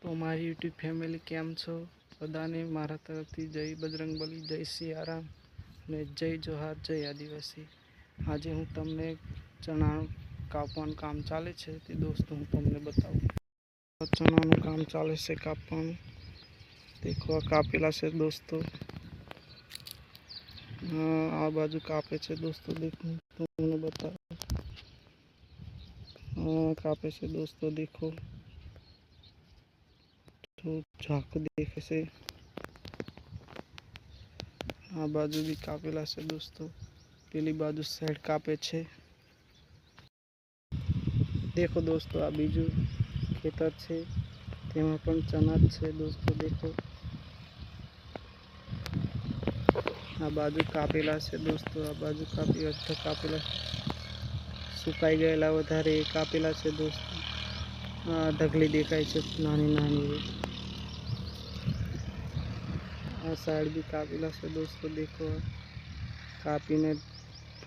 તો મારી YouTube family કેમ છો બધાને મારા તરફથી જય બજરંગબલી જય સિયારામ અને જય જોહાર જય આદિવાસી આજે હું તમને ચણા કાપવાનું કામ ચાલે છે તે દોસ્તો હું તમને બતાવું ચણાનું કામ ચાલે છે કાપવાનું દેખો આ કાપેલા છે દોસ્તો હા, આ બાજુ કાપે છે દોસ્તો દેખો તમને બતાવું હા કાપે છે દોસ્તો દેખો તો ઝાંખ દેખે છે આ બાજુ બી કાપેલા છે દોસ્તો પેલી બાજુ સાઈડ કાપે છે દેખો દોસ્તો આ બીજું ખેતર છે તેમાં પણ ચણા જ છે દોસ્તો દેખો આ બાજુ કાપેલા છે દોસ્તો આ બાજુ કાપી અડધા કાપેલા સુકાઈ ગયેલા વધારે એ કાપેલા છે દોસ્તો આ ઢગલી દેખાય છે નાની નાની. આ સાઈડ બી કાપેલા છે દોસ્તો, દેખો. કાપીને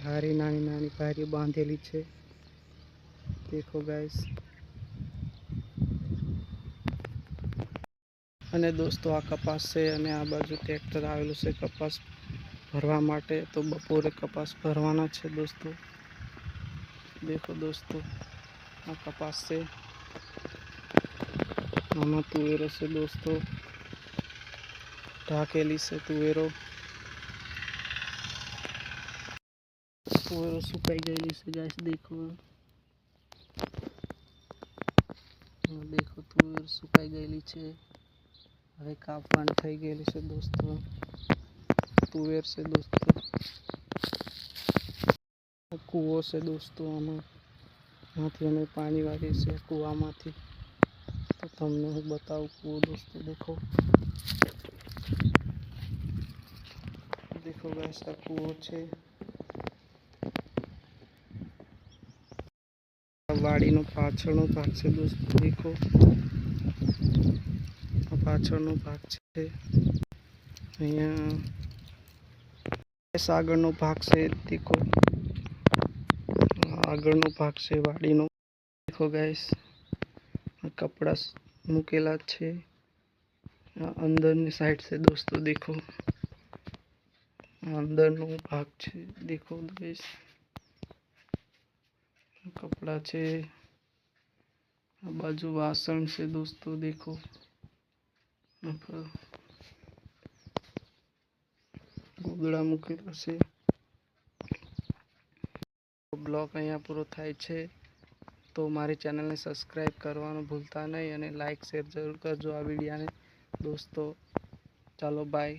ભારી, નાની નાની ભારી બાંધેલી છે. દેખો ગાઈસ અને દોસ્તો, આ કપાસ છે અને આ બાજુ ટ્રેક્ટર આવેલું છે કપાસ ભરવા માટે. તો બપોરે કપાસ ભરવાના છે દોસ્તો. દેખો દોસ્તો, આ કપાસ છે. આમાં તુવેરો છે દોસ્તો ઢાકેલી છે તુવેરો તુવેરો સુકાઈ ગયેલી છે ગાઈસ દેખો હા, દેખો તુવેર સુકાઈ ગયેલી છે હવે કાપવાની થઈ ગયેલી છે દોસ્તો તુવેર છે દોસ્તો આ કૂવો છે દોસ્તો આમાં માંથી અમે પાણી વાળીએ છીએ કૂવામાંથી તો તમને હું બતાવું કૂવો દોસ્તો દેખો દેખો ગાઈસ આ કૂવો છે આ વાડીનો પાછળનો ભાગ છે દોસ્તો દેખો આ પાછળનો ભાગ છે અહીંયા ગાઈસ આગળનો ભાગ છે દેખો આ આગળનો ભાગ છે વાડીનો દેખો ગાઈસ આ કપડા સ- મૂકેલા જ છે આ અંદરની સાઈડ છે દોસ્તો દેખો આ અંદરનો ભાગ છે દેખો ગાઈસ કપડા છે આ બાજુ વાસણ છે દોસ્તો દેખો આ પર ગોદડા મૂકેલા છે બ્લોગ અહીંયા પૂરો થાય છે તો મારી ચેનલને સબસ્ક્રાઈબ કરવાનું ભૂલતા નહીં અને લાઈક શેર જરૂર કરજો આ વિડીયાને. દોસ્તો, ચાલો બાય